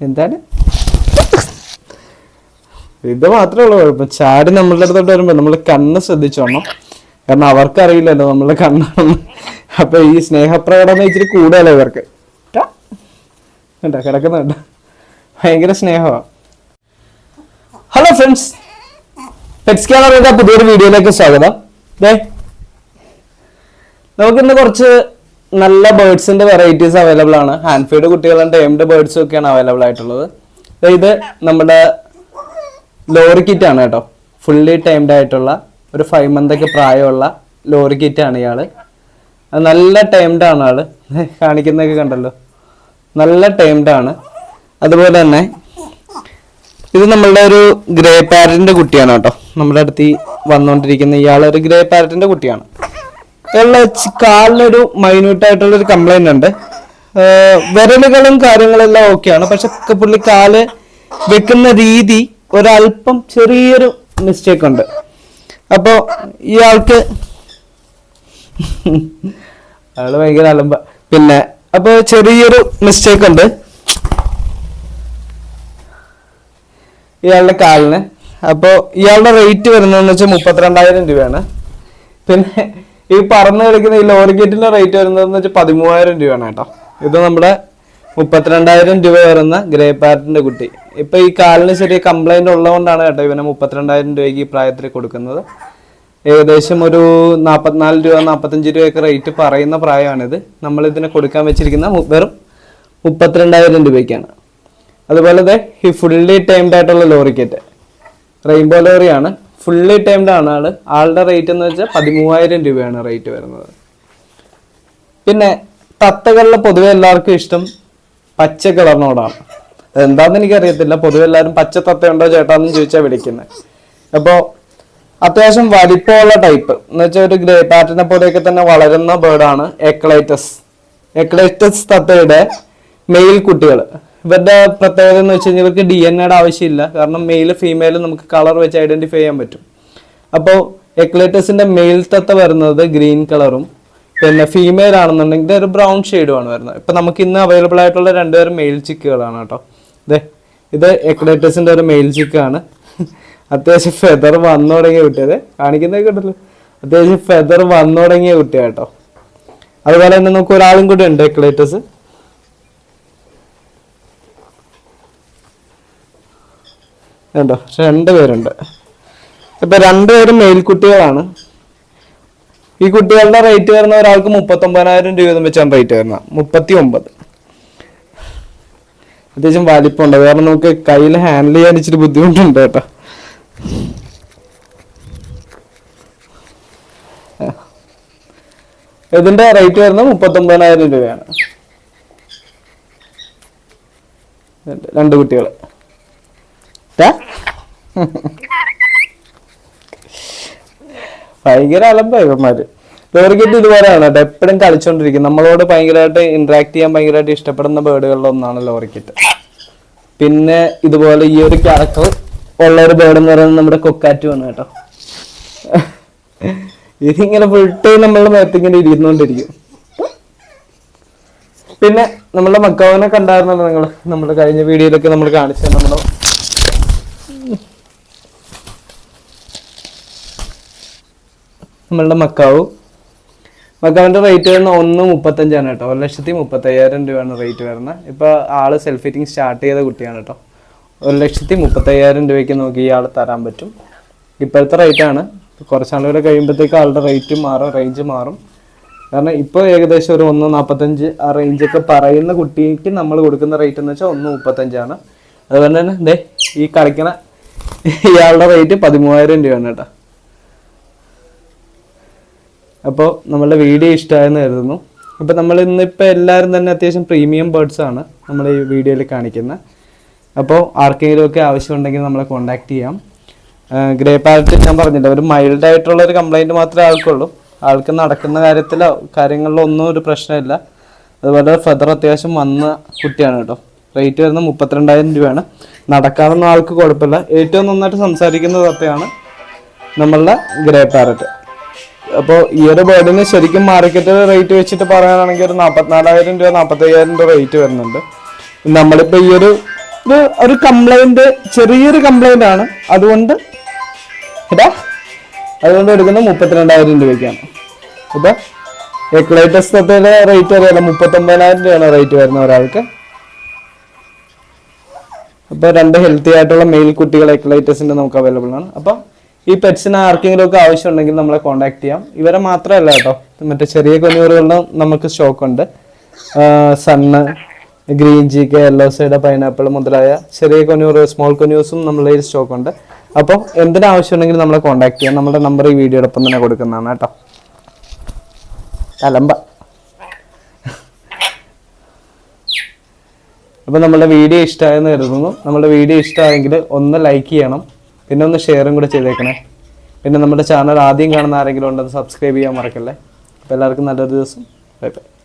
എന്താണ്? ഇത് മാത്രമേ ഉള്ളൂ. കുഴപ്പം ചാടി നമ്മളുടെ അടുത്തോട്ട് വരുമ്പോൾ നമ്മൾ കണ്ണ് ശ്രദ്ധിച്ചോണം. കാരണം അവർക്ക് അറിയില്ലല്ലോ നമ്മളെ കണ്ണാണെന്ന്. അപ്പൊ ഈ സ്നേഹപ്രകടനം ഇച്ചിരി കൂടുതലോ ഇവർക്ക്. കണ്ടോ? കിടക്കുന്നുണ്ട് ഭയങ്കര സ്നേഹമാണ് ഹലോ ഫ്രണ്ട്സ്. പെറ്റ്സ് ക്യാമറയുടെ പുതിയൊരു വീഡിയോയിലേക്ക് സ്വാഗതം. ദേ. നമുക്കിന്ന് കുറച്ച് നല്ല ബേർഡ്സിന്റെ വെറൈറ്റീസ് അവൈലബിൾ ആണ്. ഹാൻഡ് ഫീഡ് കുട്ടികളും ടൈംഡ് ബേർഡ്സും ഒക്കെയാണ് അവൈലബിൾ ആയിട്ടുള്ളത്. ഇത് നമ്മുടെ ലോറി കിറ്റ് ആണ് കേട്ടോ. ഫുള്ളി ടൈംഡ് ആയിട്ടുള്ള ഒരു ഫൈവ് മന്ത് ഒക്കെ പ്രായമുള്ള ലോറി കിറ്റ് ആണ് ഇയാൾ. നല്ല ടൈംഡ് ആണ് ആൾ. കാണിക്കുന്നൊക്കെ കണ്ടല്ലോ. നല്ല ടൈംഡ് ആണ്. അതുപോലെ തന്നെ ഇത് നമ്മളുടെ ഒരു ഗ്രേ പാരറ്റിന്റെ കുട്ടിയാണ് കേട്ടോ. നമ്മുടെ അടുത്ത് വന്നുകൊണ്ടിരിക്കുന്ന ഇയാൾ ഒരു ഗ്രേ പാരറ്റിന്റെ കുട്ടിയാണ്. ചി- കാലിനൊരു മൈന്യൂട്ട് ആയിട്ടുള്ള ഒരു കംപ്ലൈന്റ് ഉണ്ട്. വിരലുകളും കാര്യങ്ങളെല്ലാം ഓക്കെയാണ് പക്ഷെ പുള്ളി കാൽ വെക്കുന്ന രീതി ഒരല്പം ചെറിയൊരു മിസ്റ്റേക്ക് ഉണ്ട്. അപ്പോ ഇയാൾക്ക് അയാൾ ഭയങ്കര അലമ്പ. പിന്നെ അപ്പൊ ചെറിയൊരു മിസ്റ്റേക്ക് ഉണ്ട്. ഇയാളുടെ കാലിന്. അപ്പോൾ ഇയാളുടെ റേറ്റ് വരുന്നതെന്ന് വെച്ചാൽ മുപ്പത്തിരണ്ടായിരം രൂപയാണ്. പിന്നെ ഈ പറന്ന് കളിക്കുന്ന ഈ ലോറിഗേറ്റിന്റെ റേറ്റ് വരുന്നതെന്ന് വെച്ചാൽ പതിമൂവായിരം രൂപയാണ് കേട്ടോ. ഇത് നമ്മുടെ മുപ്പത്തിരണ്ടായിരം രൂപ വരുന്ന ഗ്രേ പാറ്റിന്റെ കുട്ടി. ഇപ്പൊ ഈ കാലിന് ചെറിയ കംപ്ലൈന്റ് ഉള്ളതുകൊണ്ടാണ് കേട്ടോ ഇവനെ മുപ്പത്തിരണ്ടായിരം രൂപയ്ക്ക് ഈ പ്രായത്തിൽ കൊടുക്കുന്നത്. ഏകദേശം ഒരു നാൽപ്പത്തിനാല് രൂപ നാൽപ്പത്തഞ്ച് രൂപയൊക്കെ റേറ്റ് പറയുന്ന പ്രായമാണിത്. നമ്മൾ ഇതിനെ കൊടുക്കാൻ വെച്ചിരിക്കുന്ന വെറും മുപ്പത്തിരണ്ടായിരം രൂപയ്ക്കാണ്. അതുപോലെ ദേ ഈ ഫുള്ളി ടൈംഡ് ആയിട്ടുള്ള ലോറിക്കറ്റ് റെയിൻബോ ലോറിയാണ്. ഫുള്ളി ടൈംഡ് ആണ് ആൾ. ആളുടെ റേറ്റ് എന്ന് വെച്ചാൽ പതിമൂവായിരം രൂപയാണ് റേറ്റ് വരുന്നത്. പിന്നെ തത്തകളിൽ പൊതുവെ എല്ലാവർക്കും ഇഷ്ടം പച്ച കളറിനോടാണ് അതെന്താന്ന് എനിക്കറിയത്തില്ല. പൊതുവെ എല്ലാവരും പച്ച തത്തയുണ്ടോ ചേട്ടാന്ന് ചോദിച്ചാൽ വിളിക്കുന്നത് അപ്പോൾ അത്യാവശ്യം വലിപ്പമുള്ള ടൈപ്പ് എന്ന് വെച്ചാൽ ഒരു ഗ്രേ പാറ്റിനെ പോലെയൊക്കെ തന്നെ വളരുന്ന ബേർഡാണ് എക്ലൈറ്റസ് എക്ലൈറ്റസ് തത്തയുടെ മെയിൽ കുട്ടികൾ ഇവരുടെ പ്രത്യേകത എന്ന് വെച്ച് കഴിഞ്ഞാൽ ഇവർക്ക് ഡി എൻ എയുടെ ആവശ്യമില്ല. കാരണം മെയിൽ ഫീമെയിൽ നമുക്ക് കളർ വെച്ച് ഐഡന്റിഫൈ ചെയ്യാൻ പറ്റും. അപ്പോൾ എക്ലേറ്റസിന്റെ മെയിൽ തത്ത വരുന്നത് ഗ്രീൻ കളറും പിന്നെ ഫീമെയിൽ ആണെന്നുണ്ടെങ്കിൽ ഒരു ബ്രൗൺ ഷെയ്ഡുമാണ് വരുന്നത്. ഇപ്പൊ നമുക്ക് ഇന്ന് അവൈലബിൾ ആയിട്ടുള്ള രണ്ടുപേരും മെയിൽ ചിക്കുകളാണ് കേട്ടോ. ഇതേ ഇത് എക്ലേറ്റസിന്റെ ഒരു മെയിൽ ചിക്കാണ്. അത്യാവശ്യം ഫെദർ വന്നു തുടങ്ങിയ കുട്ടിയത് കാണിക്കുന്നതൊക്കെ കേട്ടല്ലോ അത്യാവശ്യം ഫെദർ വന്നു തുടങ്ങിയ കുട്ടിയാ കേട്ടോ. അതുപോലെ തന്നെ നമുക്ക് ഒരാളും കൂടി ഉണ്ട് എക്ലേറ്റസ്. കണ്ടോ? രണ്ട് പേരുണ്ട്. ഇപ്പൊ രണ്ടുപേരും മേൽക്കുട്ടികളാണ് ഈ കുട്ടികളുടെ റേറ്റ് വരുന്ന ഒരാൾക്ക് മുപ്പത്തി ഒമ്പതിനായിരം രൂപ വെച്ചാണ് റേറ്റ് വരുന്നത് മുപ്പത്തി ഒമ്പത് അത്യാവശ്യം വലിപ്പമുണ്ട്. കാരണം നമുക്ക് കയ്യിൽ ഹാൻഡിൽ ചെയ്യാൻ ഇച്ചിരി ബുദ്ധിമുട്ടുണ്ട് കേട്ടോ. ഇതിന്റെ റേറ്റ് വരുന്നത് മുപ്പത്തി ഒമ്പതിനായിരം രൂപയാണ്. രണ്ട് കുട്ടികൾ ഭയങ്കര അലമ്പായി ഇവന്മാര്. ലോറിക്കറ്റ് ഇതുപോലെയാണ് കേട്ടോ. എപ്പോഴും കളിച്ചോണ്ടിരിക്കും. നമ്മളോട് ഭയങ്കരമായിട്ട് ഇന്ററാക്ട് ചെയ്യാൻ ഭയങ്കരമായിട്ട് ഇഷ്ടപ്പെടുന്ന ബേർഡുകളിൽ ഒന്നാണ് ലോറിക്കറ്റ് പിന്നെ ഇതുപോലെ ഈ ഒരു ക്യാരക്ടർ ഉള്ള ഒരു ബേർഡ് എന്ന് പറയുന്നത് നമ്മുടെ കൊക്കാറ്റുമാണ് കേട്ടോ. ഇതിങ്ങനെ വിട്ട് നമ്മളുടെ മേത്തിങ്ങനെ ഇരിക്കുന്നുകൊണ്ടിരിക്കും പിന്നെ നമ്മുടെ മക്കാവിനെ കണ്ടായിരുന്നല്ലോ നിങ്ങൾ നമ്മുടെ കഴിഞ്ഞ വീഡിയോയിലൊക്കെ നമ്മൾ കാണിച്ചത്. നമ്മുടെ നമ്മളുടെ മക്കാവ്. മക്കാവിന്റെ റേറ്റ് വരുന്ന ഒന്ന് മുപ്പത്തഞ്ചാണ് കേട്ടോ. ഒരു ലക്ഷത്തി മുപ്പത്തയ്യായിരം രൂപയാണ് റേറ്റ് വരുന്നത്. ഇപ്പൊ ആൾ സെൽഫ് ഫിറ്റിംഗ് സ്റ്റാർട്ട് ചെയ്ത കുട്ടിയാണ് കേട്ടോ. ഒരു ലക്ഷത്തി മുപ്പത്തയ്യായിരം രൂപയ്ക്ക് നോക്കി ഇയാൾ തരാൻ പറ്റും. ഇപ്പോഴത്തെ റേറ്റ് ആണ്. കുറച്ചാളുകൂടെ കഴിയുമ്പോഴത്തേക്ക് ആളുടെ റേറ്റ് മാറും റേഞ്ച് മാറും. കാരണം ഇപ്പോൾ ഏകദേശം ഒരു ഒന്ന് നാൽപ്പത്തഞ്ച് ആ റേഞ്ചൊക്കെ പറയുന്ന കുട്ടിക്ക് നമ്മൾ കൊടുക്കുന്ന റേറ്റ് എന്ന് വെച്ചാൽ ഒന്ന് മുപ്പത്തഞ്ചാണ്. അതുപോലെ തന്നെ ദേ ഈ കളിക്കണ ഇയാളുടെ റേറ്റ് പതിമൂവായിരം രൂപയാണ് കേട്ടോ. അപ്പോൾ നമ്മളുടെ വീഡിയോ ഇഷ്ടമായെന്ന് കരുതുന്നു. അപ്പോൾ നമ്മൾ ഇന്നിപ്പോൾ എല്ലാവരും തന്നെ അത്യാവശ്യം പ്രീമിയം ആണ് നമ്മൾ ഈ വീഡിയോയിൽ കാണിക്കുന്നത് അപ്പോൾ ആർക്കെങ്കിലും ആർക്കെങ്കിലുമൊക്കെ ആവശ്യമുണ്ടെങ്കിൽ നമ്മളെ കോൺടാക്ട് ചെയ്യാം. ഗ്രേ പാരറ്റ് ഞാൻ പറഞ്ഞില്ല ഒരു മൈൽഡ് ആയിട്ടുള്ള ഒരു കംപ്ലൈന്റ് മാത്രമേ ആൾക്കുള്ളൂ. ആൾക്ക് നടക്കുന്ന കാര്യത്തിലോ കാര്യങ്ങളിലോ ഒന്നും ഒരു പ്രശ്നമില്ല. അതുപോലെ ഫെദർ അത്യാവശ്യം വന്ന കുട്ടിയാണ് കേട്ടോ. റേറ്റ് വരുന്നത് മുപ്പത്തിരണ്ടായിരം രൂപയാണ്. നടക്കാനൊന്നും ആൾക്ക് കുഴപ്പമില്ല. ഏറ്റവും നന്നായിട്ട് സംസാരിക്കുന്ന തത്തയാണ് നമ്മളുടെ ഗ്രേ പാരറ്റ് അപ്പോൾ ഈ ഒരു ബേർഡിന് ശരിക്കും മാർക്കറ്റ് റേറ്റ് വെച്ചിട്ട് പറയാനാണെങ്കിൽ ഒരു നാൽപ്പത്തിനാലായിരം രൂപ നാൽപ്പത്തയ്യായിരം രൂപ റേറ്റ് വരുന്നുണ്ട്. നമ്മളിപ്പോൾ ഈ ഒരു ഒരു കംപ്ലൈന്റ് ചെറിയൊരു കംപ്ലൈന്റ് ആണ്. അതുകൊണ്ട് ഇതാ അതുകൊണ്ട് എടുക്കുന്നത് മുപ്പത്തിരണ്ടായിരം രൂപയ്ക്കാണ്. അപ്പോൾ എക്ലൈറ്റസ് റേറ്റ് അറിയാലോ മുപ്പത്തൊമ്പതിനായിരം രൂപയാണ് റേറ്റ് വരുന്ന ഒരാൾക്ക്. അപ്പോൾ രണ്ട് ഹെൽത്തി ആയിട്ടുള്ള മെയിൽ കുട്ടികൾ എക്ലൈറ്റസിന്റെ നമുക്ക് അവൈലബിൾ ആണ്. അപ്പോൾ ഈ പെറ്റ്സിന് ആർക്കെങ്കിലും ഒക്കെ ആവശ്യമുണ്ടെങ്കിൽ നമ്മളെ കോൺടാക്ട് ചെയ്യാം. ഇവരെ മാത്രമല്ല കേട്ടോ. മറ്റേ ചെറിയ കൊന്നൂറുകളിലും നമുക്ക് സ്റ്റോക്ക് ഉണ്ട്. Sun green G K yellow side pineapple മുതലായ ചെറിയ കൊന്നൂറ് സ്മോൾ കൊന്നൂസും നമ്മളെ സ്റ്റോക്ക് ഉണ്ട്. അപ്പോൾ എന്തിനു ആവശ്യമുണ്ടെങ്കിലും നമ്മളെ കോൺടാക്ട് ചെയ്യാം. നമ്മുടെ നമ്പർ ഈ വീഡിയോടൊപ്പം തന്നെ കൊടുക്കുന്നതാണ് കേട്ടോ. അലമ്പ. അപ്പോൾ നമ്മുടെ വീഡിയോ ഇഷ്ടമായെന്ന് കരുതുന്നു. നമ്മുടെ വീഡിയോ ഇഷ്ടമായെങ്കിൽ ഒന്ന് ലൈക്ക് ചെയ്യണം. പിന്നെ ഒന്ന് ഷെയറും കൂടെ ചെയ്തേക്കണേ. പിന്നെ നമ്മുടെ ചാനൽ ആദ്യം കാണുന്ന ആരെങ്കിലും ഉണ്ടെന്ന് സബ്സ്ക്രൈബ് ചെയ്യാൻ മറക്കല്ലേ. അപ്പോൾ എല്ലാവർക്കും നല്ലൊരു ദിവസം. Bye bye